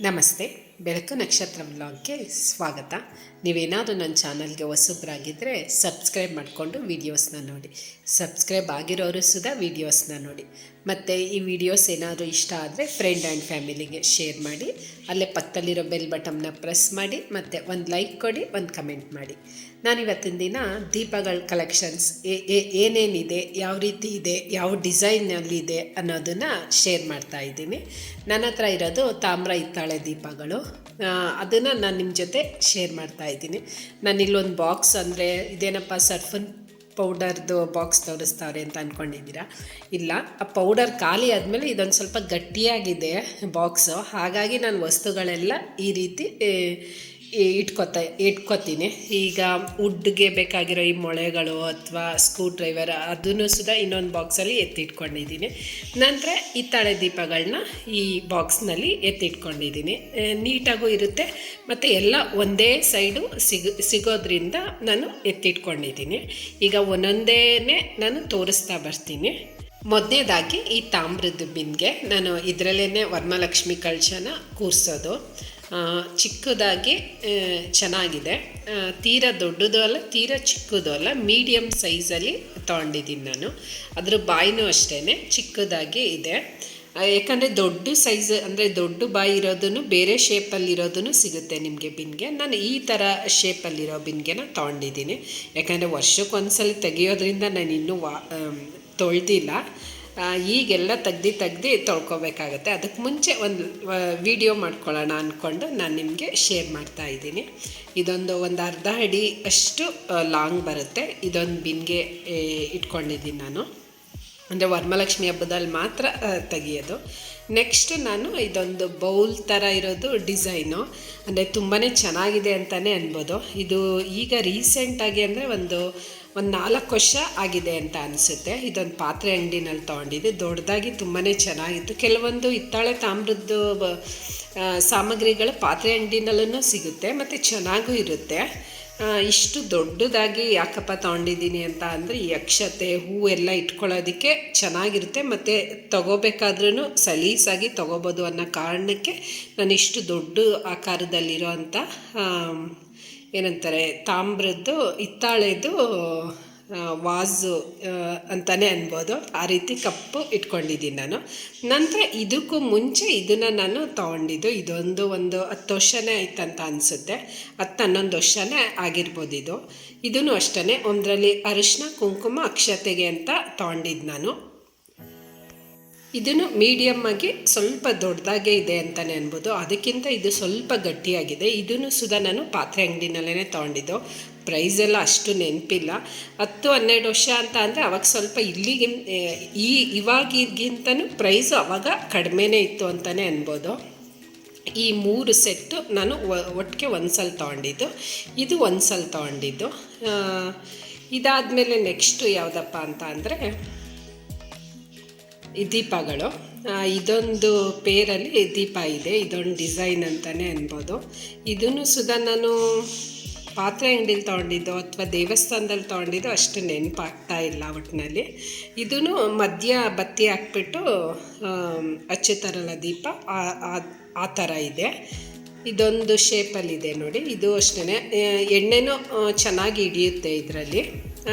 Namaste. ಬೆಳಕು ನಕ್ಷತ್ರ ಬ್ಲಾಗ್ಗೆ ಸ್ವಾಗತ. ನೀವೇನಾದರೂ ನನ್ನ ಚಾನಲ್ಗೆ ಹೊಸಬ್ರಾಗಿದ್ದರೆ ಸಬ್ಸ್ಕ್ರೈಬ್ ಮಾಡಿಕೊಂಡು ವೀಡಿಯೋಸ್ನ ನೋಡಿ. ಸಬ್ಸ್ಕ್ರೈಬ್ ಆಗಿರೋರು ಸುಧಾ ವೀಡಿಯೋಸ್ನ ನೋಡಿ. ಮತ್ತು ಈ ವಿಡಿಯೋಸ್ ಏನಾದರೂ ಇಷ್ಟ ಆದರೆ ಫ್ರೆಂಡ್ ಆ್ಯಂಡ್ ಫ್ಯಾಮಿಲಿಗೆ ಶೇರ್ ಮಾಡಿ, ಅಲ್ಲೇ ಪಕ್ಕದಲ್ಲಿರೋ ಬೆಲ್ ಬಟಮ್ನ ಪ್ರೆಸ್ ಮಾಡಿ, ಮತ್ತು ಒಂದು ಲೈಕ್ ಕೊಡಿ, ಒಂದು ಕಮೆಂಟ್ ಮಾಡಿ. ನಾನಿವತ್ತಿನ ದಿನ ದೀಪಗಳ ಕಲೆಕ್ಷನ್ಸ್ ಏನೇನಿದೆ, ಯಾವ ರೀತಿ ಇದೆ, ಯಾವ ಡಿಸೈನಲ್ಲಿದೆ ಅನ್ನೋದನ್ನು ಶೇರ್ ಮಾಡ್ತಾ ಇದ್ದೀನಿ. ನನ್ನ ಹತ್ರ ಇರೋದು ತಾಮ್ರ ಹಿತ್ತಾಳೆ ದೀಪಗಳು. ಅದನ್ನು ನಾನು ನಿಮ್ಮ ಜೊತೆ ಶೇರ್ ಮಾಡ್ತಾ ಇದ್ದೀನಿ. ನಾನು ಇಲ್ಲೊಂದು ಬಾಕ್ಸ್ ಅಂದರೆ ಇದೇನಪ್ಪ ಸರ್ಫನ್ ಪೌಡರ್ದು ಬಾಕ್ಸ್ ತೋರಿಸ್ತಾವ್ರೆ ಅಂತ ಅಂದ್ಕೊಂಡಿದ್ದೀರಾ ಇಲ್ಲ, ಆ ಪೌಡರ್ ಖಾಲಿ ಆದಮೇಲೆ ಇದೊಂದು ಸ್ವಲ್ಪ ಗಟ್ಟಿಯಾಗಿದೆ ಬಾಕ್ಸು ಹಾಗಾಗಿ ನಾನು ವಸ್ತುಗಳೆಲ್ಲ ಈ ರೀತಿ ಇಟ್ಕೊತ, ಇಟ್ಕೊತೀನಿ. ಈಗ ವುಡ್ಗೆ ಬೇಕಾಗಿರೋ ಈ ಮೊಳೆಗಳು ಅಥವಾ ಸ್ಕ್ರೂ ಡ್ರೈವರ್ ಅದನ್ನು ಸುಧಾ ಇನ್ನೊಂದು ಬಾಕ್ಸಲ್ಲಿ ಎತ್ತಿಟ್ಕೊಂಡಿದ್ದೀನಿ. ನಂತರ ಹಿತ್ತಾಳೆ ದೀಪಗಳನ್ನ ಈ ಬಾಕ್ಸ್ನಲ್ಲಿ ಎತ್ತಿಟ್ಕೊಂಡಿದ್ದೀನಿ. ನೀಟಾಗೂ ಇರುತ್ತೆ, ಮತ್ತು ಎಲ್ಲ ಒಂದೇ ಸೈಡು ಸಿಗ, ಸಿಗೋದ್ರಿಂದ ನಾನು ಎತ್ತಿಟ್ಕೊಂಡಿದ್ದೀನಿ. ಈಗ ಒಂದೊಂದೇ ನಾನು ತೋರಿಸ್ತಾ ಬರ್ತೀನಿ. ಮೊದಲನೇದಾಗಿ ಈ ತಾಮ್ರದ ಬಿನ್ಗೆ ನಾನು ಇದರಲ್ಲೇ ವರ್ಮಲಕ್ಷ್ಮಿ ಕಳಶನ ಕೂರಿಸೋದು. ಚಿಕ್ಕದಾಗಿ ಚೆನ್ನಾಗಿದೆ. ತೀರ ದೊಡ್ಡದು ಅಲ್ಲ, ತೀರ ಚಿಕ್ಕದು ಅಲ್ಲ ಮೀಡಿಯಮ್ ಸೈಜಲ್ಲಿ ತೊಗೊಂಡಿದ್ದೀನಿ ನಾನು. ಅದ್ರ ಬಾಯಿನೂ ಅಷ್ಟೇ ಚಿಕ್ಕದಾಗಿ ಇದೆ. ಯಾಕಂದರೆ ದೊಡ್ಡ ಸೈಜ್ ಅಂದರೆ ದೊಡ್ಡ ಬಾಯಿ ಇರೋದನ್ನು, ಬೇರೆ ಶೇಪಲ್ಲಿರೋದನ್ನು ಸಿಗುತ್ತೆ ನಿಮಗೆ ಬಿನ್ಗೆ. ನಾನು ಈ ಥರ ಶೇಪಲ್ಲಿರೋ ಬಿನ್ಗೆನ ತೊಗೊಂಡಿದ್ದೀನಿ. ಯಾಕಂದರೆ ವರ್ಷಕ್ಕೊಂದ್ಸಲ ತೆಗಿಯೋದ್ರಿಂದ ನಾನು ಇನ್ನೂ ವಾ ತೊಳೆದಿಲ್ಲ. ಈಗೆಲ್ಲ ತೆಗ್ದು ತೆಗ್ದು ತೊಳ್ಕೊಬೇಕಾಗತ್ತೆ. ಅದಕ್ಕೆ ಮುಂಚೆ ಒಂದು ವಿಡಿಯೋ ಮಾಡ್ಕೊಳ್ಳೋಣ ಅಂದ್ಕೊಂಡು ನಾನು ನಿಮಗೆ ಶೇರ್ ಮಾಡ್ತಾ ಇದ್ದೀನಿ. ಇದೊಂದು ಒಂದು ಅರ್ಧ ಅಡಿ ಅಷ್ಟು ಲಾಂಗ್ ಬರುತ್ತೆ. ಇದೊಂದು ಬಿನ್ಗೆ ಇಟ್ಕೊಂಡಿದ್ದೀನಿ ನಾನು. ಅಂದರೆ ವರಮಲಕ್ಷ್ಮಿ ಹಬ್ಬದಲ್ಲಿ ಮಾತ್ರ ತೆಗೆಯೋದು. ನೆಕ್ಸ್ಟ್ ನಾನು ಇದೊಂದು ಬೌಲ್ ಥರ ಇರೋದು ಡಿಸೈನು. ಅಂದರೆ ತುಂಬಾ ಚೆನ್ನಾಗಿದೆ ಅಂತಲೇ ಅನ್ಬೋದು. ಇದು ಈಗ ರೀಸೆಂಟಾಗಿ ಅಂದರೆ ಒಂದು ಒಂದು ನಾಲ್ಕು ವರ್ಷ ಆಗಿದೆ ಅಂತ ಅನಿಸುತ್ತೆ. ಇದೊಂದು ಪಾತ್ರೆ ಅಂಗಡಿನಲ್ಲಿ ತೊಗೊಂಡಿದ್ದೆ. ದೊಡ್ಡದಾಗಿ ತುಂಬಾ ಚೆನ್ನಾಗಿತ್ತು. ಕೆಲವೊಂದು ಹಿತ್ತಾಳೆ ತಾಮ್ರದ್ದು ಸಾಮಗ್ರಿಗಳು ಪಾತ್ರೆ ಅಂಗಡಿನಲ್ಲೂ ಸಿಗುತ್ತೆ, ಮತ್ತು ಚೆನ್ನಾಗೂ ಇರುತ್ತೆ. ಇಷ್ಟು ದೊಡ್ಡದಾಗಿ ಯಾಕಪ್ಪ ತೊಗೊಂಡಿದ್ದೀನಿ ಅಂತ ಅಂದರೆ, ಈ ಅಕ್ಷತೆ, ಹೂ ಎಲ್ಲ ಇಟ್ಕೊಳ್ಳೋದಕ್ಕೆ ಚೆನ್ನಾಗಿರುತ್ತೆ, ಮತ್ತು ತೊಗೋಬೇಕಾದ್ರೂ ಸಲೀಸಾಗಿ ತೊಗೋಬೋದು ಅನ್ನೋ ಕಾರಣಕ್ಕೆ ನಾನು ಇಷ್ಟು ದೊಡ್ಡ ಆಕಾರದಲ್ಲಿರೋ ಏನಂತಾರೆ ತಾಮ್ರದ್ದು ಹಿತ್ತಾಳೆದು ವಾಸು ಆ, ಅಂತಾನೆ ಅನ್ಬೋದು. ಆ ರೀತಿ ಕಪ್ಪು ಇಟ್ಕೊಂಡಿದ್ದೀನಿ ನಾನು. ನಂತರ ಇದಕ್ಕೂ ಮುಂಚೆ ಇದನ್ನು ನಾನು ತೊಗೊಂಡಿದ್ದು. ಇದೊಂದು ಒಂದು ಹತ್ತು ವರ್ಷನೇ ಆಯ್ತಂತ ಅನಿಸುತ್ತೆ. ಹತ್ತು ಹನ್ನೊಂದು ವರ್ಷನೇ ಆಗಿರ್ಬೋದು ಇದು. ಇದೂ ಅಷ್ಟೇ ಒಂದರಲ್ಲಿ ಅರಿಶಿನ ಕುಂಕುಮ ಅಕ್ಷತೆಗೆ ಅಂತ ತೊಗೊಂಡಿದ್ದು ನಾನು. ಇದನ್ನು ಮೀಡಿಯಮ್ ಆಗಿ ಸ್ವಲ್ಪ ದೊಡ್ಡದಾಗೇ ಇದೆ ಅಂತಲೇ ಅನ್ಬೋದು. ಅದಕ್ಕಿಂತ ಇದು ಸ್ವಲ್ಪ ಗಟ್ಟಿಯಾಗಿದೆ. ಇದನ್ನು ಸುದ ನಾನು ಪಾತ್ರೆ ಅಂಗಡಿನಲ್ಲೇ ತೊಗೊಂಡಿದ್ದು. ಪ್ರೈಸ್ ಎಲ್ಲ ಅಷ್ಟು ನೆನಪಿಲ್ಲ. ಹತ್ತು ಹನ್ನೆರಡು ವರ್ಷ ಅಂತ ಅಂದರೆ ಅವಾಗ ಸ್ವಲ್ಪ ಇಲ್ಲಿಗೆ ಈ, ಇವಾಗಿಗಿಂತನೂ ಪ್ರೈಸ್ ಅವಾಗ ಕಡಿಮೆನೇ ಇತ್ತು ಅಂತಲೇ ಅನ್ಬೋದು. ಈ ಮೂರು ಸೆಟ್ಟು ನಾನು ಒಟ್ಟಿಗೆ ಒಂದು ಸಲ ತೊಗೊಂಡಿದ್ದು. ಇದು ಒಂದು ಸಲ ತೊಗೊಂಡಿದ್ದು ಇದಾದಮೇಲೆ ನೆಕ್ಸ್ಟು ಯಾವುದಪ್ಪ ಅಂತ ಅಂದರೆ ದೀಪಗಳು. ಇದೊಂದು ಪೇರಲ್ಲಿ ದೀಪ ಇದೆ. ಇದೊಂದು ಡಿಸೈನ್ ಅಂತಲೇ ಅನ್ಬೋದು. ಇದನ್ನು ಸುಧಾ ನಾನು ಪಾತ್ರೆ ಅಂಗಡಿಲಿ ತೊಗೊಂಡಿದ್ದು ಅಥವಾ ದೇವಸ್ಥಾನದಲ್ಲಿ ತೊಗೊಂಡಿದ್ದು ಅಷ್ಟು ನೆನಪಾಗ್ತಾ ಇಲ್ಲ ಒಟ್ಟಿನಲ್ಲಿ ಇದೂ ಮಧ್ಯ ಬತ್ತಿ ಹಾಕ್ಬಿಟ್ಟು ಹಚ್ಚುತ್ತಾರಲ್ಲ ದೀಪ ಆ- ಥರ ಇದೆ. ಇದೊಂದು ಶೇಪಲ್ಲಿದೆ ನೋಡಿ. ಇದು ಅಷ್ಟೇ ಎಣ್ಣೆನೂ ಚೆನ್ನಾಗಿ ಹಿಡಿಯುತ್ತೆ ಇದರಲ್ಲಿ.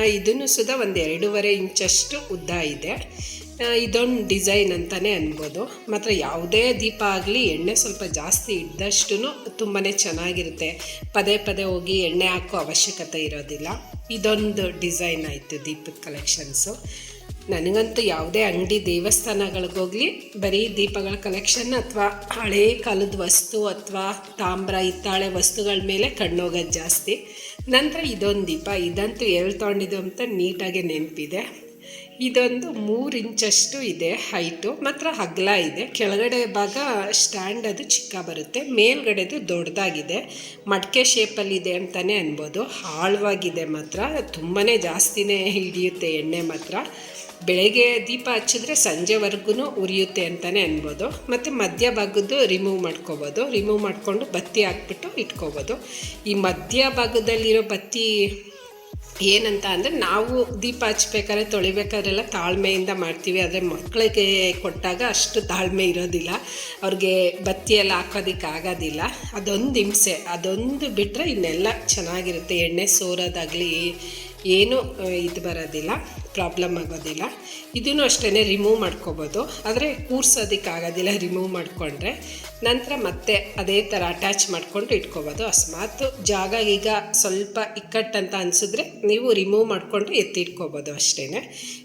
ಇದನ್ನು ಸುಧಾ ಒಂದು ಎರಡೂವರೆ ಇಂಚಷ್ಟು ಉದ್ದ ಇದೆ. ಇದೊಂದು ಡಿಸೈನ್ ಅಂತಲೇ ಅನ್ಬೋದು. ಮಾತ್ರ ಯಾವುದೇ ದೀಪ ಆಗಲಿ ಎಣ್ಣೆ ಸ್ವಲ್ಪ ಜಾಸ್ತಿ ಇದ್ದಷ್ಟು ತುಂಬಾ ಚೆನ್ನಾಗಿರುತ್ತೆ. ಪದೇ ಪದೇ ಹೋಗಿ ಎಣ್ಣೆ ಹಾಕೋ ಅವಶ್ಯಕತೆ ಇರೋದಿಲ್ಲ. ಇದೊಂದು ಡಿಸೈನ್ ಆಯಿತು ದೀಪದ ಕಲೆಕ್ಷನ್ಸು ನನಗಂತೂ ಯಾವುದೇ ಅಂಗಡಿ ದೇವಸ್ಥಾನಗಳಿಗೋಗಲಿ ಬರೀ ದೀಪಗಳ ಕಲೆಕ್ಷನ್ ಅಥವಾ ಹಳೇ ಕಾಲದ ವಸ್ತು ಅಥವಾ ತಾಮ್ರ, ಹಿತ್ತಾಳೆ ವಸ್ತುಗಳ ಮೇಲೆ ಕಣ್ಣೋಗೋದು ಜಾಸ್ತಿ. ನಂತರ ಇದೊಂದು ದೀಪ. ಇದಂತೂ ಎಲ್ಲಿ ತೊಗೊಂಡಿದ್ದು ಅಂತ ನೀಟಾಗಿ ನೆನಪಿದೆ. ಇದೊಂದು ಮೂರು ಇಂಚಷ್ಟು ಇದೆ ಹೈಟು, ಮಾತ್ರ ಹಗ್ಲ ಇದೆ. ಕೆಳಗಡೆ ಭಾಗ ಸ್ಟ್ಯಾಂಡ್ ಅದು ಚಿಕ್ಕ ಬರುತ್ತೆ, ಮೇಲ್ಗಡೆದು ದೊಡ್ಡದಾಗಿದೆ. ಮಡಕೆ ಶೇಪಲ್ಲಿದೆ ಅಂತಲೇ ಅನ್ಬೋದು. ಆಳವಾಗಿದೆ ಮಾತ್ರ ತುಂಬಾ ಜಾಸ್ತಿನೇ ಹಿಡಿಯುತ್ತೆ ಎಣ್ಣೆ ಮಾತ್ರ. ಬೆಳಗ್ಗೆ ದೀಪ ಹಚ್ಚಿದ್ರೆ ಸಂಜೆವರೆಗೂ ಉರಿಯುತ್ತೆ ಅಂತಲೇ ಅನ್ಬೋದು. ಮತ್ತು ಮಧ್ಯ ಭಾಗದ್ದು ರಿಮೂವ್ ಮಾಡ್ಕೋಬೋದು. ರಿಮೂವ್ ಮಾಡಿಕೊಂಡು ಬತ್ತಿ ಹಾಕ್ಬಿಟ್ಟು ಇಟ್ಕೋಬೋದು. ಈ ಮಧ್ಯ ಭಾಗದಲ್ಲಿರೋ ಬತ್ತಿ ಏನಂತ ಅಂದರೆ ನಾವು ದೀಪ ಹಚ್ಬೇಕಾದ್ರೆ ತೊಳಿಬೇಕಾದ್ರೆಲ್ಲ ತಾಳ್ಮೆಯಿಂದ ಮಾಡ್ತೀವಿ. ಆದರೆ ಮಕ್ಕಳಿಗೆ ಕೊಟ್ಟಾಗ ಅಷ್ಟು ತಾಳ್ಮೆ ಇರೋದಿಲ್ಲ. ಅವ್ರಿಗೆ ಬತ್ತಿ ಎಲ್ಲ ಹಾಕೋದಕ್ಕೆ ಆಗೋದಿಲ್ಲ. ಅದೊಂದು ಹಿಂಸೆ. ಅದೊಂದು ಬಿಟ್ಟರೆ ಇನ್ನೆಲ್ಲ ಚೆನ್ನಾಗಿರುತ್ತೆ. ಎಣ್ಣೆ ಸೋರೋದಾಗಲಿ ಏನು ಇದು ಬರೋದಿಲ್ಲ ಪ್ರಾಬ್ಲಮ್ ಆಗೋದಿಲ್ಲ. ಇದನ್ನು ಅಷ್ಟೇ ರಿಮೂವ್ ಮಾಡ್ಕೋಬೋದು. ಆದರೆ ಕೂರ್ಸೋದಕ್ಕಾಗೋದಿಲ್ಲ ರಿಮೂವ್ ಮಾಡಿಕೊಂಡ್ರೆ. ನಂತರ ಮತ್ತೆ ಅದೇ ಥರ ಅಟ್ಯಾಚ್ ಮಾಡಿಕೊಂಡು ಇಟ್ಕೋಬೋದು. ಅಕಸ್ಮಾತ್ ಜಾಗ ಈಗ ಸ್ವಲ್ಪ ಇಕ್ಕಟ್ಟಂತ ಅನಿಸಿದ್ರೆ ನೀವು ರಿಮೂವ್ ಮಾಡಿಕೊಂಡು ಎತ್ತಿಟ್ಕೋಬೋದು ಅಷ್ಟೇ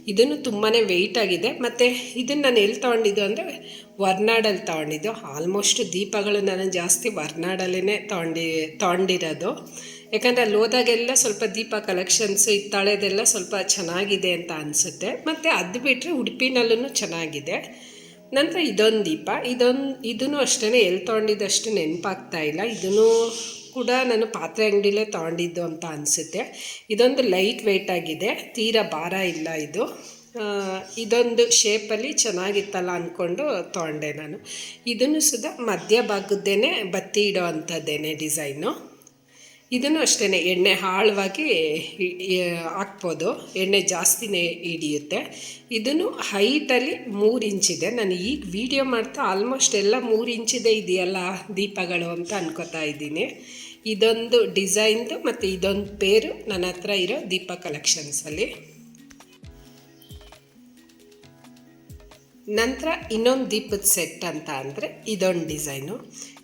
ಇದನ್ನು ತುಂಬಾ ವೆಯ್ಟ್ ಆಗಿದೆ. ಮತ್ತು ಇದನ್ನು ನಾನು ಎಲ್ಲಿ ತೊಗೊಂಡಿದ್ದು ಅಂದರೆ ವರ್ನಾಡಲ್ಲಿ ತೊಗೊಂಡಿದ್ದು. ಆಲ್ಮೋಸ್ಟ್ ದೀಪಗಳು ನಾನು ಜಾಸ್ತಿ ವರ್ನಾಡಲ್ಲೇ ತೊಗೊಂಡಿ, ತೊಗೊಂಡಿರೋದು. ಯಾಕಂದರೆ ಅಲ್ಲಿ ಹೋದಾಗೆಲ್ಲ ಸ್ವಲ್ಪ ದೀಪ ಕಲೆಕ್ಷನ್ಸ್ ಇತ್ತಾಳೆದೆಲ್ಲ ಸ್ವಲ್ಪ ಚೆನ್ನಾಗಿದೆ ಅಂತ ಅನಿಸುತ್ತೆ. ಮತ್ತು ಅದು ಬಿಟ್ಟರೆ ಉಡುಪಿನಲ್ಲೂ ಚೆನ್ನಾಗಿದೆ. ನಂತರ ಇದೊಂದು ದೀಪ. ಇದೊಂದು, ಇದನ್ನು ಅಷ್ಟೇ ಎಲ್ಲಿ ತೊಗೊಂಡಿದ್ದಷ್ಟು ನೆನಪಾಗ್ತಾ ಇಲ್ಲ. ಇದನ್ನು ಕೂಡ ನಾನು ಪಾತ್ರೆ ಅಂಗಡಿಲೇ ತೊಗೊಂಡಿದ್ದು ಅಂತ ಅನಿಸುತ್ತೆ. ಇದೊಂದು ಲೈಟ್ ವೆಯ್ಟ್ ಆಗಿದೆ. ತೀರಾ ಭಾರ ಇಲ್ಲ ಇದು. ಇದೊಂದು ಶೇಪಲ್ಲಿ ಚೆನ್ನಾಗಿತ್ತಲ್ಲ ಅಂದ್ಕೊಂಡು ತೊಗೊಂಡೆ ನಾನು. ಇದನ್ನು ಸುದ ಮಧ್ಯ ಭಾಗದ್ದೇನೆ ಬತ್ತಿ ಇಡೋ ಅಂಥದ್ದೇನೆ ಡಿಸೈನು ಇದನ್ನು ಅಷ್ಟೇ ಎಣ್ಣೆ ಆಳವಾಗಿ ಹಾಕ್ಬೋದು. ಎಣ್ಣೆ ಜಾಸ್ತಿನೇ ಹಿಡಿಯುತ್ತೆ. ಇದನ್ನು ಹೈಟಲ್ಲಿ ಮೂರು ಇಂಚಿದೆ ನಾನು ಈಗ ವಿಡಿಯೋ ಮಾಡ್ತಾ ಆಲ್ಮೋಸ್ಟ್ ಎಲ್ಲ ಮೂರು ಇಂಚಿದೆ ಇದೆಯಲ್ಲ ದೀಪಗಳು ಅಂತ ಅನ್ಕೋತಾ ಇದ್ದೀನಿ. ಇದೊಂದು ಡಿಸೈನ್ದು ಮತ್ತು ಇದೊಂದು ಪೇರು ನನ್ನ ಹತ್ರ ಇರೋ ದೀಪ ಕಲೆಕ್ಷನ್ಸಲ್ಲಿ. ನಂತರ ಇನ್ನೊಂದು ದೀಪದ ಸೆಟ್ ಅಂತ ಅಂದರೆ ಇದೊಂದು ಡಿಸೈನು.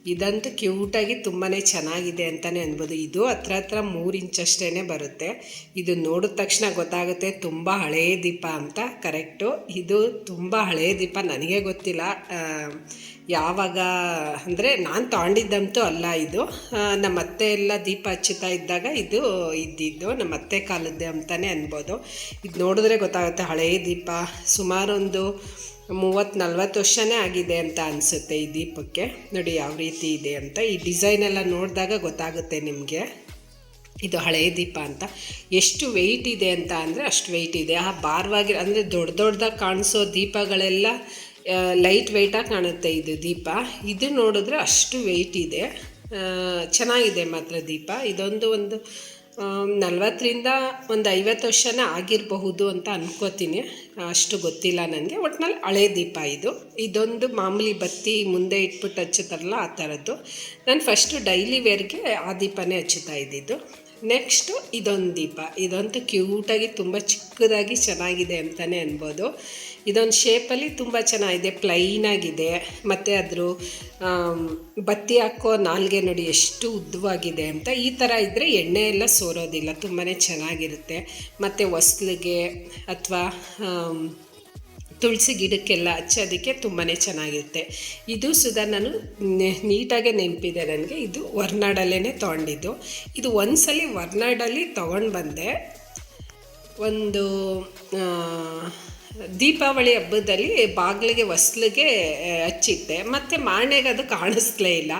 ಇದಂತೂ ಕ್ಯೂಟಾಗಿ ತುಂಬಾ ಚೆನ್ನಾಗಿದೆ ಅಂತಲೇ ಅನ್ಬೋದು. ಇದು ಹತ್ರ ಹತ್ರ ಮೂರು ಇಂಚಷ್ಟೇ ಬರುತ್ತೆ. ಇದು ನೋಡಿದ ತಕ್ಷಣ ಗೊತ್ತಾಗುತ್ತೆ ತುಂಬ ಹಳೆಯ ದೀಪ ಅಂತ. ಕರೆಕ್ಟು. ಇದು ತುಂಬ ಹಳೆಯ ದೀಪ. ನನಗೆ ಗೊತ್ತಿಲ್ಲ. ಯಾವಾಗ ಅಂದರೆ ನಾನು ತಗೊಂಡಿದ್ದಂತೂ ಅಲ್ಲ ಇದು. ನಮ್ಮ ಅತ್ತೆ ಎಲ್ಲ ದೀಪ ಹಚ್ಚುತ್ತಾ ಇದ್ದಾಗ ಇದು ಇದ್ದಿದ್ದು. ನಮ್ಮ ಅತ್ತೆ ಕಾಲದ್ದೇ ಅಂತಲೇ ಅನ್ಬೋದು. ಇದು ನೋಡಿದ್ರೆ ಗೊತ್ತಾಗುತ್ತೆ ಹಳೇ ದೀಪ. ಸುಮಾರು ಒಂದು ಮೂವತ್ತು ನಲ್ವತ್ತು ವರ್ಷನೇ ಆಗಿದೆ ಅಂತ ಅನಿಸುತ್ತೆ ಈ ದೀಪಕ್ಕೆ. ನೋಡಿ ಯಾವ ರೀತಿ ಇದೆ ಅಂತ. ಈ ಡಿಸೈನ್ ಎಲ್ಲ ನೋಡಿದಾಗ ಗೊತ್ತಾಗುತ್ತೆ ನಿಮಗೆ. ಇದು ಹಳೆಯ ದೀಪ ಅಂತ. ಎಷ್ಟು ವೆಯ್ಟ್ ಇದೆ ಅಂತ ಅಂದರೆ ಅಷ್ಟು ವೆಯ್ಟ್ ಇದೆ. ಆ ಭಾರವಾಗಿ ಅಂದರೆ ದೊಡ್ಡ ದೊಡ್ಡದಾಗಿ ಕಾಣಿಸೋ ದೀಪಗಳೆಲ್ಲ ಲೈಟ್ ವೆಯ್ಟಾಗಿ ಕಾಣುತ್ತೆ ಇದು ದೀಪ. ಇದು ನೋಡಿದ್ರೆ ಅಷ್ಟು ವೆಯ್ಟ್ ಇದೆ. ಚೆನ್ನಾಗಿದೆ ಮಾತ್ರ ದೀಪ. ಇದೊಂದು ಒಂದು ನಲ್ವತ್ತರಿಂದ ಒಂದು ಐವತ್ತು ವರ್ಷನೇ ಆಗಿರಬಹುದು ಅಂತ ಅನ್ಕೋತೀನಿ. ಅಷ್ಟು ಗೊತ್ತಿಲ್ಲ ನನಗೆ ಒಟ್ನಲ್ಲಿ ಹಳೆ ದೀಪ ಇದು. ಇದೊಂದು ಮಾಮೂಲಿ ಬತ್ತಿ ಮುಂದೆ ಇಟ್ಬಿಟ್ಟು ಹಚ್ಚುತ್ತಾರಲ್ಲ ಆ ಥರದ್ದು. ನಾನು ಫಸ್ಟು ಡೈಲಿ ವೇರ್ಗೆ ಆ ದೀಪನೇ ಹಚ್ಚುತ್ತಾ ಇದ್ದಿದ್ದು. ನೆಕ್ಸ್ಟು ಇದೊಂದು ದೀಪ. ಇದಂತೂ ಕ್ಯೂಟಾಗಿ ತುಂಬ ಚಿಕ್ಕದಾಗಿ ಚೆನ್ನಾಗಿದೆ ಅಂತಲೇ ಅನ್ಬೋದು. ಇದೊಂದು ಶೇಪಲ್ಲಿ ತುಂಬ ಚೆನ್ನಾಗಿದೆ ಪ್ಲೈನಾಗಿದೆ ಮತ್ತು ಅದ್ರ ಬತ್ತಿ ಹಾಕೋ ನಾಲ್ಗೆ ನೋಡಿ ಎಷ್ಟು ಉದ್ದವಾಗಿದೆ ಅಂತ. ಈ ಥರ ಇದ್ದರೆ ಎಣ್ಣೆ ಎಲ್ಲ ಸೋರೋದಿಲ್ಲ ತುಂಬಾ ಚೆನ್ನಾಗಿರುತ್ತೆ. ಮತ್ತು ಹೊಸ್ಲಿಗೆ ಅಥವಾ ತುಳಸಿ ಗಿಡಕ್ಕೆಲ್ಲ ಹಚ್ಚೋದಕ್ಕೆ ತುಂಬಾ ಚೆನ್ನಾಗಿರುತ್ತೆ. ಇದು ಸುಧಾ ನಾನು ನೀಟಾಗೆ ನೆನಪಿದೆ ನನಗೆ. ಇದು ಹೊರ್ನಾಡಲ್ಲೇ ತೊಗೊಂಡಿದ್ದು. ಇದು ಒಂದ್ಸಲಿ ಹೊರ್ನಾಡಲ್ಲಿ ತೊಗೊಂಡು ಬಂದೆ ಒಂದು ದೀಪಾವಳಿ ಹಬ್ಬದಲ್ಲಿ ಬಾಗಿಲಿಗೆ ಹೊಸ್ಲಿಗೆ ಹಚ್ಚಿದ್ದೆ ಮತ್ತು ಮಾರ್ನೆಗೆ ಅದು ಕಾಣಿಸ್ಲೇ ಇಲ್ಲ.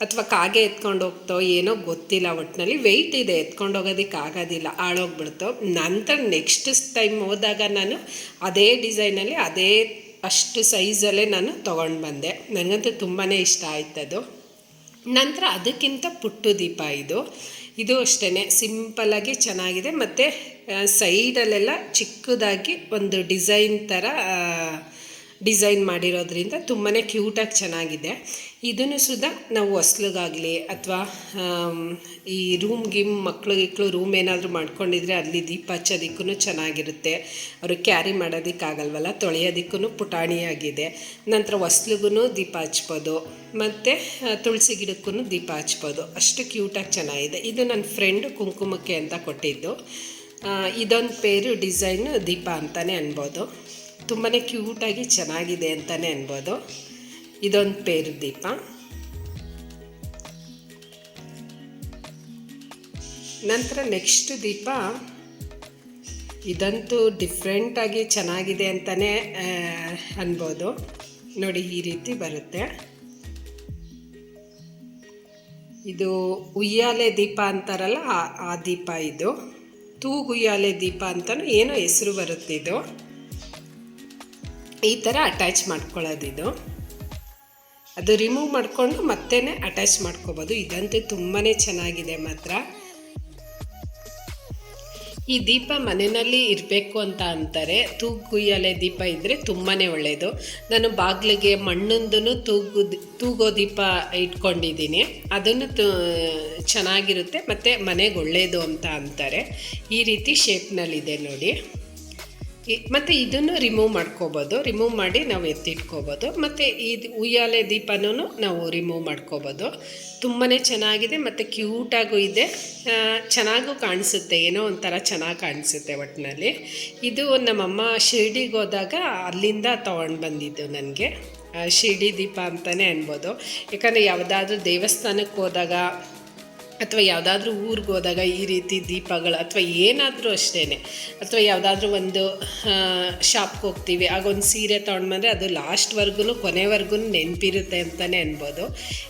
ಅಥವಾ ಕಾಗೆ ಎತ್ಕೊಂಡು ಹೋಗ್ತೋ ಏನೋ ಗೊತ್ತಿಲ್ಲ ಒಟ್ಟಿನಲ್ಲಿ ವೆಯ್ಟ್ ಇದೆ, ಎತ್ಕೊಂಡು ಹೋಗೋದಕ್ಕೆ ಆಗೋದಿಲ್ಲ. ಹಾಳೋಗ್ಬಿಡ್ತು. ನಂತರ ನೆಕ್ಸ್ಟ್ ಟೈಮ್ ಹೋದಾಗ ನಾನು ಅದೇ ಡಿಸೈನಲ್ಲಿ ಅದೇ ಅಷ್ಟು ಸೈಜಲ್ಲೇ ನಾನು ತೊಗೊಂಡು ಬಂದೆ. ನನಗಂತೂ ತುಂಬಾ ಇಷ್ಟ ಆಯ್ತದು. ನಂತರ ಅದಕ್ಕಿಂತ ಪುಟ್ಟು ದೀಪ ಇದು. ಇದು ಅಷ್ಟೇ ಸಿಂಪಲ್ಲಾಗಿ ಚೆನ್ನಾಗಿದೆ. ಮತ್ತು ಸೈಡಲ್ಲೆಲ್ಲ ಚಿಕ್ಕದಾಗಿ ಒಂದು ಡಿಸೈನ್ ಥರ ಡಿಸೈನ್ ಮಾಡಿರೋದ್ರಿಂದ ತುಂಬಾ ಕ್ಯೂಟಾಗಿ ಚೆನ್ನಾಗಿದೆ. ಇದನ್ನು ಸುದ ನಾವು ಹೊಸ್ಲಿಗಾಗಲಿ ಅಥವಾ ಈ ರೂಮ್ ಗಿಮ್ ಮಕ್ಕಳು ಗಿಕ್ಳು ರೂಮ್ ಏನಾದರೂ ಮಾಡ್ಕೊಂಡಿದ್ರೆ ಅಲ್ಲಿ ದೀಪ ಹಚ್ಚೋದಕ್ಕೂ ಚೆನ್ನಾಗಿರುತ್ತೆ. ಅವರು ಕ್ಯಾರಿ ಮಾಡೋದಕ್ಕಾಗಲ್ವಲ್ಲ ತೊಳೆಯೋದಕ್ಕೂ ಪುಟಾಣಿಯಾಗಿದೆ. ನಂತರ ಹೊಸ್ಲಿಗೂ ದೀಪ ಹಚ್ಬೋದು. ಮತ್ತು ತುಳಸಿ ಗಿಡಕ್ಕೂ ದೀಪ ಹಚ್ಬೋದು. ಅಷ್ಟು ಕ್ಯೂಟಾಗಿ ಚೆನ್ನಾಗಿದೆ. ಇದು ನನ್ನ ಫ್ರೆಂಡು ಕುಂಕುಮಕ್ಕೆ ಅಂತ ಕೊಟ್ಟಿದ್ದು. ಇದೊಂದು ಪೇರು ಡಿಸೈನು ದೀಪ ಅಂತಲೇ ಅನ್ಬೋದು. ತುಂಬಾ ಕ್ಯೂಟಾಗಿ ಚೆನ್ನಾಗಿದೆ ಅಂತಲೇ ಅನ್ಬೋದು. ಇದೊಂದು ಪೇರು ದೀಪ. ನಂತರ ನೆಕ್ಸ್ಟ್ ದೀಪ, ಇದಂತೂ ಡಿಫ್ರೆಂಟಾಗಿ ಚೆನ್ನಾಗಿದೆ ಅಂತಲೇ ಅನ್ಬೋದು. ನೋಡಿ, ಈ ರೀತಿ ಬರುತ್ತೆ. ಇದು ಉಯ್ಯಾಲೆ ದೀಪ ಅಂತಾರಲ್ಲ, ಆ- ದೀಪ ಇದು. ತೂಗುಯ್ಯಾಲೆ ದೀಪ ಅಂತಲೂ ಏನೋ ಹೆಸರು ಬರುತ್ತೆ ಇದು. ಈ ಥರ ಅಟ್ಯಾಚ್ ಮಾಡ್ಕೊಳ್ಳೋದಿದು. ಅದು ರಿಮೂವ್ ಮಾಡಿಕೊಂಡು ಮತ್ತೆ ಅಟ್ಯಾಚ್ ಮಾಡ್ಕೋಬೋದು. ಇದಂತೂ ತುಂಬಾ ಚೆನ್ನಾಗಿದೆ ಮಾತ್ರ. ಈ ದೀಪ ಮನೆಯಲ್ಲಿ ಇರಬೇಕು ಅಂತ ಅಂತಾರೆ. ತೂಗುಯ್ಯಲೆ ದೀಪ ಇದ್ದರೆ ತುಂಬಾ ಒಳ್ಳೆಯದು ನಾನು ಬಾಗಿಲಿಗೆ ಮಣ್ಣೊಂದೂ ತೂಗು ತೂಗೋ ದೀಪ ಇಟ್ಕೊಂಡಿದ್ದೀನಿ. ಅದನ್ನು ಚೆನ್ನಾಗಿರುತ್ತೆ. ಮತ್ತು ಮನೆಗೆ ಒಳ್ಳೆಯದು ಅಂತ ಅಂತಾರೆ. ಈ ರೀತಿ ಶೇಪ್ನಲ್ಲಿದೆ ನೋಡಿ. ಮತ್ತೆ ಇದನ್ನು ರಿಮೂವ್ ಮಾಡ್ಕೋಬೋದು. ರಿಮೂವ್ ಮಾಡಿ ನಾವು ಎತ್ತಿಟ್ಕೋಬೋದು. ಮತ್ತು ಇದು ಉಯ್ಯಾಲೆ ದೀಪನೂ ನಾವು ರಿಮೂವ್ ಮಾಡ್ಕೋಬೋದು. ತುಂಬಾ ಚೆನ್ನಾಗಿದೆ ಮತ್ತು ಕ್ಯೂಟಾಗೂ ಇದೆ. ಚೆನ್ನಾಗೂ ಕಾಣಿಸುತ್ತೆ. ಏನೋ ಒಂಥರ ಚೆನ್ನಾಗಿ ಕಾಣಿಸುತ್ತೆ ಒಟ್ಟಿನಲ್ಲಿ ಇದು ನಮ್ಮಮ್ಮ ಶಿರ್ಡಿಗೆ ಹೋದಾಗ ಅಲ್ಲಿಂದ ತೊಗೊಂಡು ಬಂದಿದ್ದು ನನಗೆ. ಶಿರ್ಡಿ ದೀಪ ಅಂತಲೇ ಅನ್ಬೋದು. ಯಾಕಂದರೆ ಯಾವುದಾದ್ರೂ ದೇವಸ್ಥಾನಕ್ಕೆ ಹೋದಾಗ ಅಥವಾ ಯಾವುದಾದ್ರೂ ಊರಿಗೆ ಹೋದಾಗ ಈ ರೀತಿ ದೀಪಗಳು ಅಥವಾ ಏನಾದರೂ ಅಷ್ಟೇ ಅಥವಾ ಯಾವುದಾದ್ರೂ ಒಂದು ಶಾಪ್ಗೆ ಹೋಗ್ತೀವಿ. ಆಗ ಒಂದು ಸೀರೆ ತೊಗೊಂಡು ಬಂದರೆ ಅದು ಲಾಸ್ಟ್ವರೆಗೂ ಕೊನೆವರೆಗೂ ನೆನಪಿರುತ್ತೆ ಅಂತಲೇ ಅನ್ಬೋದು.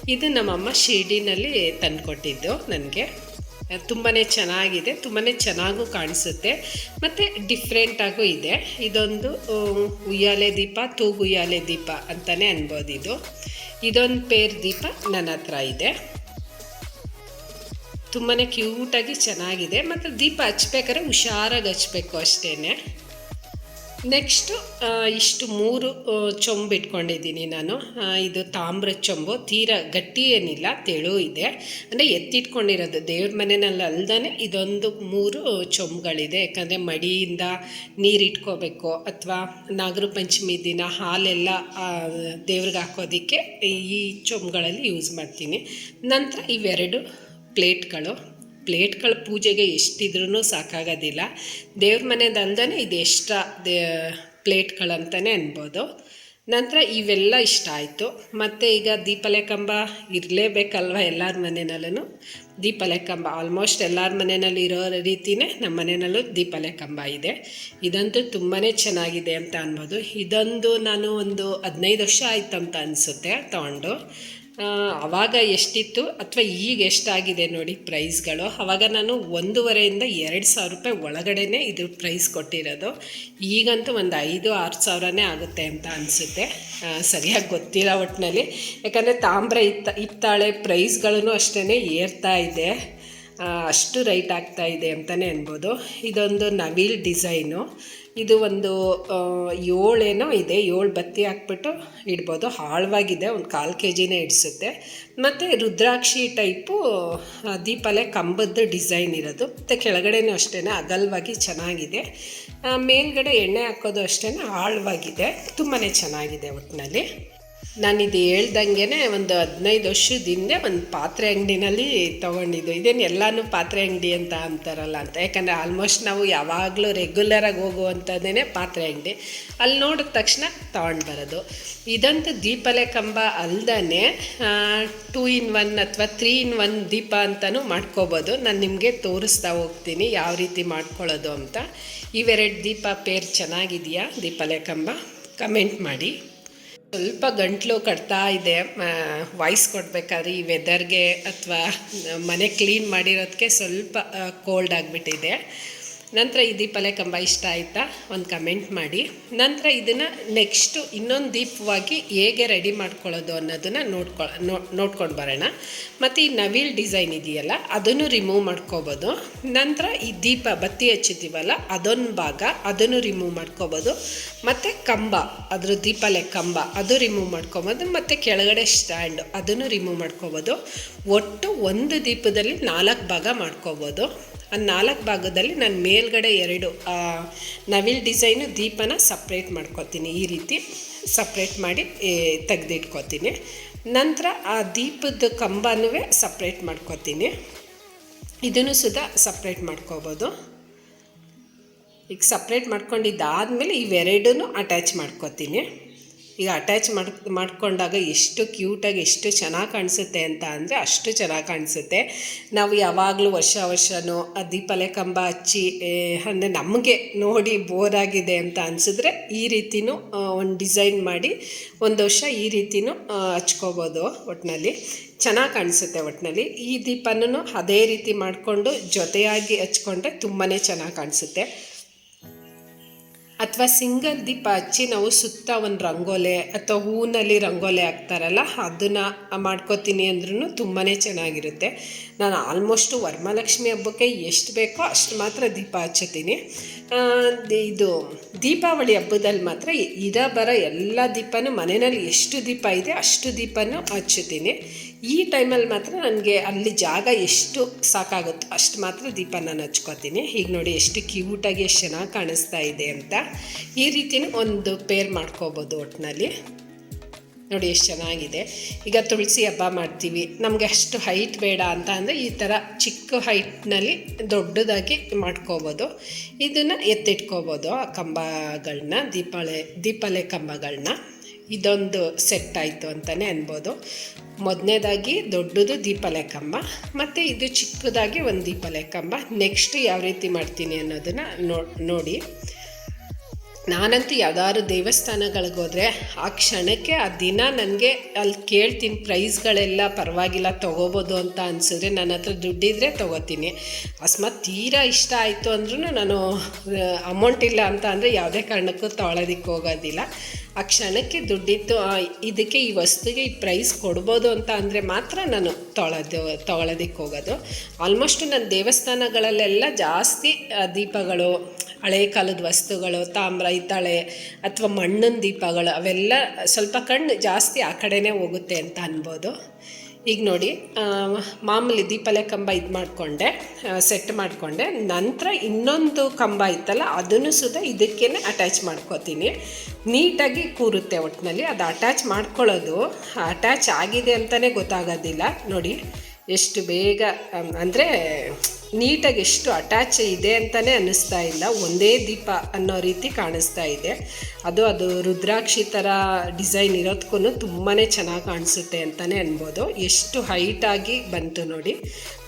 ಇದು ನಮ್ಮಮ್ಮ ಶಿರ್ಡಿನಲ್ಲಿ ತಂದುಕೊಟ್ಟಿದ್ದು ನನಗೆ. ತುಂಬಾ ಚೆನ್ನಾಗಿದೆ ತುಂಬಾ ಚೆನ್ನಾಗೂ ಕಾಣಿಸುತ್ತೆ. ಮತ್ತು ಡಿಫ್ರೆಂಟಾಗೂ ಇದೆ. ಇದೊಂದು ಉಯ್ಯಾಲೆ ದೀಪ, ತೂಗುಯ್ಯಾಲೆ ದೀಪ ಅಂತಲೇ ಅನ್ಬೋದು ಇದು. ಇದೊಂದು ಪೇರ್ ದೀಪ ನನ್ನ ಹತ್ರ ಇದೆ. ತುಂಬಾ ಕ್ಯೂಟಾಗಿ ಚೆನ್ನಾಗಿದೆ. ಮತ್ತು ದೀಪ ಹಚ್ಬೇಕಾದ್ರೆ ಹುಷಾರಾಗಿ ಹಚ್ಬೇಕು ಅಷ್ಟೇ ನೆಕ್ಸ್ಟು ಇಷ್ಟು ಮೂರು ಚೊಂಬು ಇಟ್ಕೊಂಡಿದ್ದೀನಿ ನಾನು. ಇದು ತಾಮ್ರ ಚೊಂಬು. ತೀರ ಗಟ್ಟಿ ಏನಿಲ್ಲ, ತೆಳು ಇದೆ. ಅಂದರೆ ಎತ್ತಿಟ್ಕೊಂಡಿರೋದು. ದೇವ್ರ ಮನೆಯಲ್ಲಿ ಅಲ್ದೇ ಇದೊಂದು ಮೂರು ಚೊಂಬುಗಳಿದೆ. ಯಾಕಂದರೆ ಮಡಿಯಿಂದ ನೀರು ಇಟ್ಕೋಬೇಕು ಅಥವಾ ನಾಗರ ಪಂಚಮಿ ದಿನ ಹಾಲೆಲ್ಲ ದೇವ್ರಿಗೆ ಹಾಕೋದಕ್ಕೆ ಈ ಚೊಂಬುಗಳಲ್ಲಿ ಯೂಸ್ ಮಾಡ್ತೀನಿ. ನಂತರ ಇವೆರಡು ಪ್ಲೇಟ್ಗಳು. ಪ್ಲೇಟ್ಗಳು ಪೂಜೆಗೆ ಎಷ್ಟಿದ್ರೂ ಸಾಕಾಗೋದಿಲ್ಲ. ದೇವ್ರ ಮನೆದಲ್ದೇ ಇದು ಎಕ್ಸ್ಟ್ರಾ ದೇ ಪ್ಲೇಟ್ಗಳಂತಲೇ ಅನ್ಬೋದು. ನಂತರ ಇವೆಲ್ಲ ಇಷ್ಟ ಆಯಿತು. ಮತ್ತು ಈಗ ದೀಪಲೆ ಕಂಬ ಇರಲೇಬೇಕಲ್ವ ಎಲ್ಲರ ಮನೆಯಲ್ಲೂ ದೀಪಲೆ ಕಂಬ ಆಲ್ಮೋಸ್ಟ್ ಎಲ್ಲರ ಮನೆಯಲ್ಲಿ ಇರೋ ರೀತಿಯೇ ನಮ್ಮ ಮನೆಯಲ್ಲೂ ದೀಪಲೆ ಕಂಬ ಇದೆ. ಇದಂತೂ ತುಂಬಾ ಚೆನ್ನಾಗಿದೆ ಅಂತ ಅನ್ಬೋದು. ಇದೊಂದು ನಾನು ಒಂದು ಹದಿನೈದು ವರ್ಷ ಆಯ್ತು ಅಂತ ಅನಿಸುತ್ತೆ ತಗೊಂಡು. ಆವಾಗ ಎಷ್ಟಿತ್ತು ಅಥವಾ ಈಗ ಎಷ್ಟಾಗಿದೆ ನೋಡಿ ಪ್ರೈಸ್ಗಳು. ಆವಾಗ ನಾನು ಒಂದೂವರೆಯಿಂದ ಎರಡು ಸಾವಿರ ರೂಪಾಯಿ ಒಳಗಡೆನೇ ಇದು ಪ್ರೈಸ್ ಕೊಟ್ಟಿರೋದು. ಈಗಂತೂ ಒಂದು ಐದು, ಆರು ಸಾವಿರನೇ ಆಗುತ್ತೆ ಅಂತ ಅನಿಸುತ್ತೆ. ಸರಿಯಾಗಿ ಗೊತ್ತಿಲ್ಲ ಒಟ್ಟಿನಲ್ಲಿ ಯಾಕಂದರೆ ತಾಮ್ರ ಇತ್ತ, ಇತ್ತಾಳೆ ಪ್ರೈಸ್ಗಳೂ ಅಷ್ಟೇ ಏರ್ತಾ ಇದೆ. ಅಷ್ಟು ರೈಟ್ ಆಗ್ತಾ ಇದೆ ಅಂತಲೇ ಅನ್ಬೋದು. ಇದೊಂದು ನವಿಲ್ ಡಿಸೈನು. ಇದು ಒಂದು ಏಳೇನೋ ಇದೆ, ಏಳು ಬತ್ತಿ ಹಾಕ್ಬಿಟ್ಟು ಇಡ್ಬೋದು. ಆಳವಾಗಿದೆ, ಒಂದು ಕಾಲು ಕೆ ಜಿನೇ ಇಡಿಸುತ್ತೆ. ಮತ್ತು ರುದ್ರಾಕ್ಷಿ ಟೈಪು ದೀಪಲೆ ಕಂಬದ ಡಿಸೈನ್ ಇರೋದು. ಮತ್ತು ಕೆಳಗಡೆನೂ ಅಷ್ಟೇ ಅಗಲವಾಗಿ ಚೆನ್ನಾಗಿದೆ. ಮೇಲ್ಗಡೆ ಎಣ್ಣೆ ಹಾಕೋದು ಅಷ್ಟೇ ಆಳವಾಗಿದೆ. ತುಂಬಾ ಚೆನ್ನಾಗಿದೆ ಒಟ್ಟಿನಲ್ಲಿ ನಾನಿದು ಹೇಳ್ದಂಗೆ ಒಂದು ಹದಿನೈದು ವರ್ಷದ ಹಿಂದೆ ಒಂದು ಪಾತ್ರೆ ಅಂಗಡಿನಲ್ಲಿ ತೊಗೊಂಡಿದ್ದು. ಇದೇನು ಎಲ್ಲನೂ ಪಾತ್ರೆ ಅಂಗಡಿ ಅಂತ ಅಂತಾರಲ್ಲ ಅಂತ. ಯಾಕಂದರೆ ಆಲ್ಮೋಸ್ಟ್ ನಾವು ಯಾವಾಗಲೂ ರೆಗ್ಯುಲರಾಗಿ ಹೋಗುವಂಥದ್ದೇ ಪಾತ್ರೆ ಅಂಗಡಿ. ಅಲ್ಲಿ ನೋಡಿದ ತಕ್ಷಣ ತೊಗೊಂಡು ಬರೋದು. ಇದಂತೂ ದೀಪಲೆ ಕಂಬ ಅಲ್ದೇ ಟೂ ಇನ್ ಒನ್ ಅಥವಾ ತ್ರೀ ಇನ್ ಒನ್ ದೀಪ ಅಂತಲೂ ಮಾಡ್ಕೋಬೋದು. ನಾನು ನಿಮಗೆ ತೋರಿಸ್ತಾ ಹೋಗ್ತೀನಿ ಯಾವ ರೀತಿ ಮಾಡ್ಕೊಳ್ಳೋದು ಅಂತ. ಇವೆರಡು ದೀಪ ಪೇರ್ ಚೆನ್ನಾಗಿದೆಯಾ ದೀಪಲೆ ಕಂಬ? ಕಮೆಂಟ್ ಮಾಡಿ. ಸ್ವಲ್ಪ ಗಂಟ್ಲು ಕಟ್ತಾ ಇದೆ. ವಾಯ್ಸ್ ಕೊಡಬೇಕಾದ್ರೆ ಈ ವೆದರ್ಗೆ ಅಥವಾ ಮನೆ ಕ್ಲೀನ್ ಮಾಡಿರೋದಕ್ಕೆ ಸ್ವಲ್ಪ ಕೋಲ್ಡ್ ಆಗಿಬಿಟ್ಟಿದೆ. ನಂತರ ಈ ದೀಪಲೆ ಕಂಬ ಇಷ್ಟ ಆಯಿತಾ? ಒಂದು ಕಮೆಂಟ್ ಮಾಡಿ. ನಂತರ ಇದನ್ನು ನೆಕ್ಸ್ಟು ಇನ್ನೊಂದು ದೀಪವಾಗಿ ಹೇಗೆ ರೆಡಿ ಮಾಡ್ಕೊಳ್ಳೋದು ಅನ್ನೋದನ್ನು ನೋಡ್ಕೊ ನೋಡ್ಕೊಂಡು ಬರೋಣ. ಮತ್ತು ಈ ನವಿಲ್ ಡಿಸೈನ್ ಇದೆಯಲ್ಲ, ಅದನ್ನು ರಿಮೂವ್ ಮಾಡ್ಕೋಬೋದು. ನಂತರ ಈ ದೀಪ ಬತ್ತಿ ಹಚ್ಚಿದ್ದೀವಲ್ಲ, ಅದೊಂದು ಭಾಗ ಅದನ್ನು ರಿಮೂವ್ ಮಾಡ್ಕೋಬೋದು. ಮತ್ತು ಕಂಬ, ಅದ್ರ ದೀಪಲೆ ಕಂಬ, ಅದು ರಿಮೂವ್ ಮಾಡ್ಕೊಬೋದು. ಮತ್ತು ಕೆಳಗಡೆ ಸ್ಟ್ಯಾಂಡ್ ಅದನ್ನು ರಿಮೂವ್ ಮಾಡ್ಕೋಬೋದು. ಒಟ್ಟು ಒಂದು ದೀಪದಲ್ಲಿ ನಾಲ್ಕು ಭಾಗ ಮಾಡ್ಕೋಬೋದು. ನಾಲ್ಕು ಭಾಗದಲ್ಲಿ ನಾನು ಮೇಲ್ಗಡೆ ಎರಡು ನವಿಲ್ ಡಿಸೈನು ದೀಪನ ಸಪ್ರೇಟ್ ಮಾಡ್ಕೊತೀನಿ. ಈ ರೀತಿ ಸಪ್ರೇಟ್ ಮಾಡಿ ತೆಗೆದಿಟ್ಕೋತೀನಿ. ನಂತರ ಆ ದೀಪದ ಕಂಬನೂ ಸಪ್ರೇಟ್ ಮಾಡ್ಕೊತೀನಿ. ಇದನ್ನು ಸುಧಾ ಸಪ್ರೇಟ್ ಮಾಡ್ಕೋಬೋದು. ಈಗ ಸಪ್ರೇಟ್ ಮಾಡ್ಕೊಂಡಿದ್ದಾದಮೇಲೆ ಇವೆರಡೂ ಅಟ್ಯಾಚ್ ಮಾಡ್ಕೊತೀನಿ. ಈಗ ಅಟ್ಯಾಚ್ ಮಾಡಿ, ಮಾಡ್ಕೊಂಡಾಗ ಎಷ್ಟು ಕ್ಯೂಟಾಗಿ ಎಷ್ಟು ಚೆನ್ನಾಗಿ ಕಾಣಿಸುತ್ತೆ ಅಂತ ಅಂದರೆ ಅಷ್ಟು ಚೆನ್ನಾಗಿ ಕಾಣಿಸುತ್ತೆ. ನಾವು ಯಾವಾಗಲೂ ವರ್ಷ ವರ್ಷವೂ ಆ ದೀಪಲೆ ಕಂಬ ಹಚ್ಚಿ ಅಂದರೆ ನಮಗೆ ನೋಡಿ ಬೋರ್ ಆಗಿದೆ ಅಂತ ಅನಿಸಿದ್ರೆ ಈ ರೀತಿಯೂ ಒಂದು ಡಿಸೈನ್ ಮಾಡಿ ಒಂದು ವರ್ಷ ಈ ರೀತಿಯೂ ಹಚ್ಕೋಬೋದು ಒಟ್ಟಿನಲ್ಲಿ ಚೆನ್ನಾಗಿ ಕಾಣಿಸುತ್ತೆ ಒಟ್ಟಿನಲ್ಲಿ ಈ ದೀಪನೂ ಅದೇ ರೀತಿ ಮಾಡಿಕೊಂಡು ಜೊತೆಯಾಗಿ ಹಚ್ಕೊಂಡ್ರೆ ತುಂಬಾ ಚೆನ್ನಾಗಿ ಕಾಣಿಸುತ್ತೆ. ಅಥವಾ ಸಿಂಗಲ್ ದೀಪ ಹಚ್ಚಿ ನಾವು ಸುತ್ತ ಒಂದು ರಂಗೋಲೆ ಅಥವಾ ಹೂವಿನಲ್ಲಿ ರಂಗೋಲೆ ಹಾಕ್ತಾರಲ್ಲ, ಅದನ್ನು ಮಾಡ್ಕೋತೀನಿ ಅಂದ್ರೂ ತುಂಬಾ ಚೆನ್ನಾಗಿರುತ್ತೆ. ನಾನು ಆಲ್ಮೋಸ್ಟು ವರಮಹಾಲಕ್ಷ್ಮಿ ಹಬ್ಬಕ್ಕೆ ಎಷ್ಟು ಬೇಕೋ ಅಷ್ಟು ಮಾತ್ರ ದೀಪ ಹಚ್ಚುತ್ತೀನಿ ಇದು ದೀಪಾವಳಿ ಹಬ್ಬದಲ್ಲಿ ಮಾತ್ರ ಇದ ಬರೋ ಎಲ್ಲ ದೀಪನೂ ಮನೆಯಲ್ಲಿ ಎಷ್ಟು ದೀಪ ಇದೆ ಅಷ್ಟು ದೀಪನೂ ಹಚ್ಚುತ್ತೀನಿ. ಈ ಟೈಮಲ್ಲಿ ಮಾತ್ರ ನನಗೆ ಅಲ್ಲಿ ಜಾಗ ಎಷ್ಟು ಸಾಕಾಗುತ್ತೋ ಅಷ್ಟು ಮಾತ್ರ ದೀಪ ನಾನು ಹಚ್ಕೋತೀನಿ. ಈಗ ನೋಡಿ ಎಷ್ಟು ಕ್ಯೂಟಾಗಿ ಎಷ್ಟು ಚೆನ್ನಾಗಿ ಕಾಣಿಸ್ತಾ ಇದೆ ಅಂತ ಈ ರೀತಿನೂ ಒಂದು ಪೇರ್ ಮಾಡ್ಕೋಬೋದು ಒಟ್ಟಿನಲ್ಲಿ ನೋಡಿ ಎಷ್ಟು ಚೆನ್ನಾಗಿದೆ. ಈಗ ತುಳಸಿ ಹಬ್ಬ ಮಾಡ್ತೀವಿ. ನಮಗೆ ಅಷ್ಟು ಹೈಟ್ ಬೇಡ ಅಂತ ಅಂದರೆ ಈ ಥರ ಚಿಕ್ಕ ಹೈಟ್ನಲ್ಲಿ ದೊಡ್ಡದಾಗಿ ಮಾಡ್ಕೋಬೋದು. ಇದನ್ನು ಎತ್ತಿಟ್ಕೋಬೋದು ಆ ಕಂಬಗಳನ್ನ, ದೀಪಾಳೆ, ದೀಪಾಲೆ ಕಂಬಗಳನ್ನ. ಇದೊಂದು ಸೆಟ್ ಆಯಿತು ಅಂತಲೇ ಅನ್ಬೋದು. ಮೊದಲನೇದಾಗಿ ದೊಡ್ಡದು ದೀಪಲೆ ಕಂಬ ಮತ್ತು ಇದು ಚಿಕ್ಕದಾಗಿ ಒಂದು ದೀಪಲೆ ಕಂಬ ನೆಕ್ಸ್ಟ್ ಯಾವ ರೀತಿ ಮಾಡ್ತೀನಿ ಅನ್ನೋದನ್ನು ನೋಡಿ. ನಾನಂತೂ ಯಾವ್ದಾದ್ರು ದೇವಸ್ಥಾನಗಳಿಗೆ ಹೋದರೆ ಆ ಕ್ಷಣಕ್ಕೆ, ಆ ದಿನ ನನಗೆ ಅಲ್ಲಿ ಕೇಳ್ತೀನಿ, ಪ್ರೈಸ್ಗಳೆಲ್ಲ ಪರವಾಗಿಲ್ಲ, ತೊಗೋಬೋದು ಅಂತ ಅನಿಸಿದ್ರೆ ನನ್ನ ಹತ್ರ ದುಡ್ಡಿದ್ರೆ ತೊಗೋತೀನಿ. ಅಸ್ಮಾತ್ ತೀರಾ ಇಷ್ಟ ಆಯಿತು ಅಂದ್ರೂ ನಾನು ಅಮೌಂಟ್ ಇಲ್ಲ ಅಂತ ಅಂದರೆ ಯಾವುದೇ ಕಾರಣಕ್ಕೂ ತೊಗೊಳೋದಕ್ಕೆ ಹೋಗೋದಿಲ್ಲ. ಆ ಕ್ಷಣಕ್ಕೆ ದುಡ್ಡಿತ್ತು ಇದಕ್ಕೆ ಈ ವಸ್ತುಗೆ ಈ ಪ್ರೈಸ್ ಕೊಡ್ಬೋದು ಅಂತ ಅಂದರೆ ಮಾತ್ರ ನಾನು ತೊಗೊಳೋದು ತೊಗೊಳೋದಕ್ಕೆ ಹೋಗೋದು. ಆಲ್ಮೋಸ್ಟ್ ನನ್ನ ದೇವಸ್ಥಾನಗಳಲ್ಲೆಲ್ಲ ಜಾಸ್ತಿ ದೀಪಗಳು ಹಳೆ ಕಾಲದ ವಸ್ತುಗಳು, ತಾಮ್ರ, ಹಿತ್ತಾಳೆ ಅಥವಾ ಮಣ್ಣಿನ ದೀಪಗಳು, ಅವೆಲ್ಲ ಸ್ವಲ್ಪ ಕಣ್ಣು ಜಾಸ್ತಿ ಆ ಕಡೆನೇ ಹೋಗುತ್ತೆ ಅಂತ ಅನ್ಬೋದು. ಈಗ ನೋಡಿ ಮಾಮೂಲಿ ದೀಪಲೆ ಕಂಬ ಇದು ಮಾಡಿಕೊಂಡೆ ಸೆಟ್ ಮಾಡಿಕೊಂಡೆ. ನಂತರ ಇನ್ನೊಂದು ಕಂಬ ಇತ್ತಲ್ಲ, ಅದನ್ನು ಸುದ ಇದಕ್ಕೇ ಅಟ್ಯಾಚ್ ಮಾಡ್ಕೋತೀನಿ. ನೀಟಾಗಿ ಕೂರುತ್ತೆ ಒಟ್ಟಿನಲ್ಲಿ ಅದು ಅಟ್ಯಾಚ್ ಮಾಡ್ಕೊಳ್ಳೋದು. ಅಟ್ಯಾಚ್ ಆಗಿದೆ ಅಂತಲೇ ಗೊತ್ತಾಗೋದಿಲ್ಲ. ನೋಡಿ, ಎಷ್ಟು ಬೇಗ, ಅಂದರೆ ನೀಟಾಗಿ ಎಷ್ಟು ಅಟ್ಯಾಚ್ ಇದೆ ಅಂತಲೇ ಅನ್ನಿಸ್ತಾ ಇಲ್ಲ. ಒಂದೇ ದೀಪ ಅನ್ನೋ ರೀತಿ ಕಾಣಿಸ್ತಾ ಇದೆ. ಅದು ಅದು ರುದ್ರಾಕ್ಷಿ ಥರ ಡಿಸೈನ್ ಇರೋದಕ್ಕೂ ತುಂಬಾ ಚೆನ್ನಾಗಿ ಕಾಣಿಸುತ್ತೆ ಅಂತಲೇ ಅನ್ಬೋದು. ಎಷ್ಟು ಹೈಟಾಗಿ ಬಂತು ನೋಡಿ.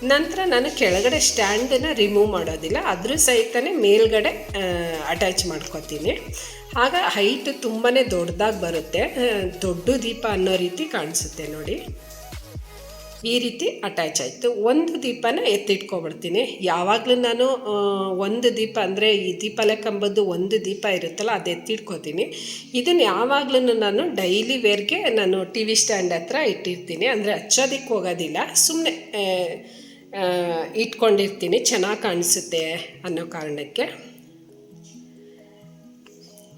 ನಂತರ ನಾನು ಕೆಳಗಡೆ ಸ್ಟ್ಯಾಂಡನ್ನು ರಿಮೂವ್ ಮಾಡೋದಿಲ್ಲ. ಅದ್ರ ಸಹಿತನೇ ಮೇಲ್ಗಡೆ ಅಟ್ಯಾಚ್ ಮಾಡ್ಕೊತೀನಿ. ಆಗ ಹೈಟ್ ತುಂಬಾ ದೊಡ್ಡದಾಗಿ ಬರುತ್ತೆ. ದೊಡ್ಡ ದೀಪ ಅನ್ನೋ ರೀತಿ ಕಾಣಿಸುತ್ತೆ ನೋಡಿ. ಈ ರೀತಿ ಅಟ್ಯಾಚ್ ಆಯಿತು. ಒಂದು ದೀಪನ ಎತ್ತಿಟ್ಕೊಬಿಡ್ತೀನಿ. ಯಾವಾಗಲೂ ನಾನು ಒಂದು ದೀಪ ಅಂದರೆ ಈ ದೀಪಲ ಕಂಬದ್ದು ಒಂದು ದೀಪ ಇರುತ್ತಲ್ಲ, ಅದು ಎತ್ತಿಟ್ಕೋತೀನಿ. ಇದನ್ನು ಯಾವಾಗಲೂ ನಾನು ಡೈಲಿ ವೇರ್ಗೆ ನಾನು ಟಿ ವಿ ಸ್ಟ್ಯಾಂಡ್ ಹತ್ರ ಇಟ್ಟಿರ್ತೀನಿ. ಅಂದರೆ ಹಚ್ಚೋದಕ್ಕೆ ಹೋಗೋದಿಲ್ಲ ಸುಮ್ಮನೆ ಇಟ್ಕೊಂಡಿರ್ತೀನಿ. ಚೆನ್ನಾಗಿ ಕಾಣಿಸುತ್ತೆ ಅನ್ನೋ ಕಾರಣಕ್ಕೆ.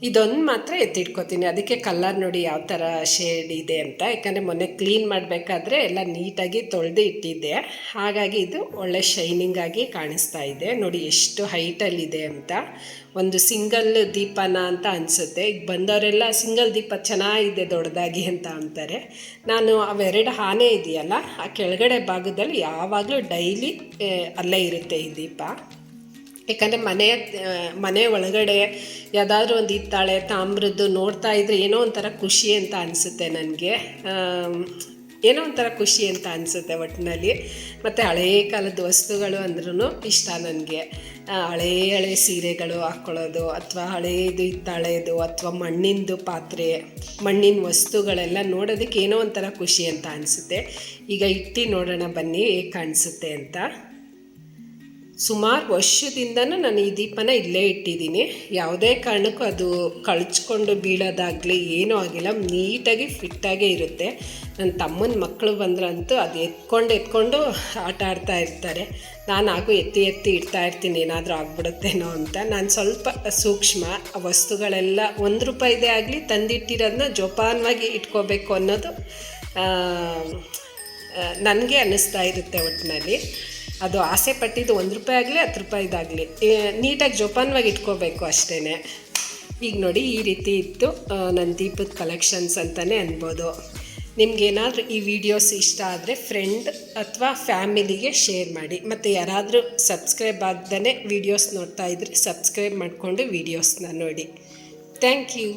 ಇದೊಂದು ಮಾತ್ರ ಎತ್ತಿಟ್ಕೋತೀನಿ. ಅದಕ್ಕೆ ಕಲರ್ ನೋಡಿ ಯಾವ ಥರ ಶೇಡ್ ಇದೆ ಅಂತ. ಯಾಕಂದರೆ ಮೊನ್ನೆ ಕ್ಲೀನ್ ಮಾಡಬೇಕಾದ್ರೆ ಎಲ್ಲ ನೀಟಾಗಿ ತೊಳೆದು ಇಟ್ಟಿದ್ದೆ. ಹಾಗಾಗಿ ಇದು ಒಳ್ಳೆ ಶೈನಿಂಗ್ ಆಗಿ ಕಾಣಿಸ್ತಾ ಇದೆ. ನೋಡಿ ಎಷ್ಟು ಹೈಟಲ್ಲಿದೆ ಅಂತ. ಒಂದು ಸಿಂಗಲ್ ದೀಪನ ಅಂತ ಅನಿಸುತ್ತೆ. ಈಗ ಬಂದವರೆಲ್ಲ ಸಿಂಗಲ್ ದೀಪ ಚೆನ್ನಾಗಿದೆ ದೊಡ್ಡದಾಗಿ ಅಂತ ಅಂತಾರೆ. ನಾನು ಅವೆರಡು ಆನೆ ಇದೆಯಲ್ಲ, ಆ ಕೆಳಗಡೆ ಭಾಗದಲ್ಲಿ ಯಾವಾಗಲೂ ಡೈಲಿ ಅಲ್ಲೇ ಇರುತ್ತೆ ಈ ದೀಪ. ಯಾಕಂದರೆ ಮನೆ ಮನೆ ಒಳಗಡೆ ಯಾವುದಾದ್ರೂ ಒಂದು ಇತ್ತಾಳೆ ತಾಮ್ರದ್ದು ನೋಡ್ತಾ ಇದ್ರೆ ಏನೋ ಒಂಥರ ಖುಷಿ ಅಂತ ಅನಿಸುತ್ತೆ ನನಗೆ. ಏನೋ ಒಂಥರ ಖುಷಿ ಅಂತ ಅನಿಸುತ್ತೆ ಒಟ್ಟಿನಲ್ಲಿ ಮತ್ತು ಹಳೇ ಕಾಲದ ವಸ್ತುಗಳು ಅಂದ್ರೂ ಇಷ್ಟ ನನಗೆ. ಹಳೇ, ಹಳೆ ಸೀರೆಗಳು ಹಾಕ್ಕೊಳ್ಳೋದು ಅಥವಾ ಹಳೇದು ಇತ್ತಾಳೆದು ಅಥವಾ ಮಣ್ಣಿಂದು ಪಾತ್ರೆ, ಮಣ್ಣಿನ ವಸ್ತುಗಳೆಲ್ಲ ನೋಡೋದಕ್ಕೆ ಏನೋ ಒಂಥರ ಖುಷಿ ಅಂತ ಅನಿಸುತ್ತೆ. ಈಗ ಇಟ್ಟು ನೋಡೋಣ ಬನ್ನಿ, ಹೇಗೆ ಕಾಣಿಸುತ್ತೆ ಅಂತ. ಸುಮಾರು ವರ್ಷದಿಂದನೂ ನಾನು ಈ ದೀಪನ ಇಲ್ಲೇ ಇಟ್ಟಿದ್ದೀನಿ. ಯಾವುದೇ ಕಾರಣಕ್ಕೂ ಅದು ಕಳಚ್ಕೊಂಡು ಬೀಳೋದಾಗಲಿ ಏನೂ ಆಗಿಲ್ಲ. ನೀಟಾಗಿ ಫಿಟ್ಟಾಗೇ ಇರುತ್ತೆ. ನನ್ನ ತಮ್ಮನ ಮಕ್ಕಳು ಬಂದ್ರಂತೂ ಅದು ಎತ್ಕೊಂಡು ಎತ್ಕೊಂಡು ಆಟ ಆಡ್ತಾ ಇರ್ತಾರೆ. ನಾನು ಹಾಗೂ ಎತ್ತಿ ಎತ್ತಿ ಇಡ್ತಾ ಇರ್ತೀನಿ. ಏನಾದರೂ ಆಗ್ಬಿಡುತ್ತೇನೋ ಅಂತ. ನಾನು ಸ್ವಲ್ಪ ಸೂಕ್ಷ್ಮ ವಸ್ತುಗಳೆಲ್ಲ ಒಂದು ರೂಪಾಯಿದೇ ಆಗಲಿ ತಂದಿಟ್ಟಿರೋದನ್ನ ಜೋಪಾನವಾಗಿ ಇಟ್ಕೋಬೇಕು ಅನ್ನೋದು ನನಗೆ ಅನ್ನಿಸ್ತಾ ಇರುತ್ತೆ ಒಟ್ಟಿನಲ್ಲಿ ಅದು ಆಸೆ ಪಟ್ಟಿದ್ದು ಒಂದು ರೂಪಾಯಿ ಆಗಲಿ, ಹತ್ತು ರೂಪಾಯಿದಾಗಲಿ ನೀಟಾಗಿ ಜೋಪಾನವಾಗಿ ಇಟ್ಕೋಬೇಕು ಅಷ್ಟೇ ಈಗ ನೋಡಿ, ಈ ರೀತಿ ಇತ್ತು ನನ್ನ ದೀಪದ ಕಲೆಕ್ಷನ್ಸ್ ಅಂತಲೇ ಅನ್ಬೋದು. ನಿಮ್ಗೇನಾದರೂ ಈ ವಿಡಿಯೋಸ್ ಇಷ್ಟ ಆದರೆ ಫ್ರೆಂಡ್ ಅಥವಾ ಫ್ಯಾಮಿಲಿಗೆ ಶೇರ್ ಮಾಡಿ. ಮತ್ತು ಯಾರಾದರೂ ಸಬ್ಸ್ಕ್ರೈಬ್ ಆಗ್ದೇ ವಿಡಿಯೋಸ್ ನೋಡ್ತಾ ಇದ್ರೆ ಸಬ್ಸ್ಕ್ರೈಬ್ ಮಾಡಿಕೊಂಡು ವಿಡಿಯೋಸ್ನ ನೋಡಿ. Thank you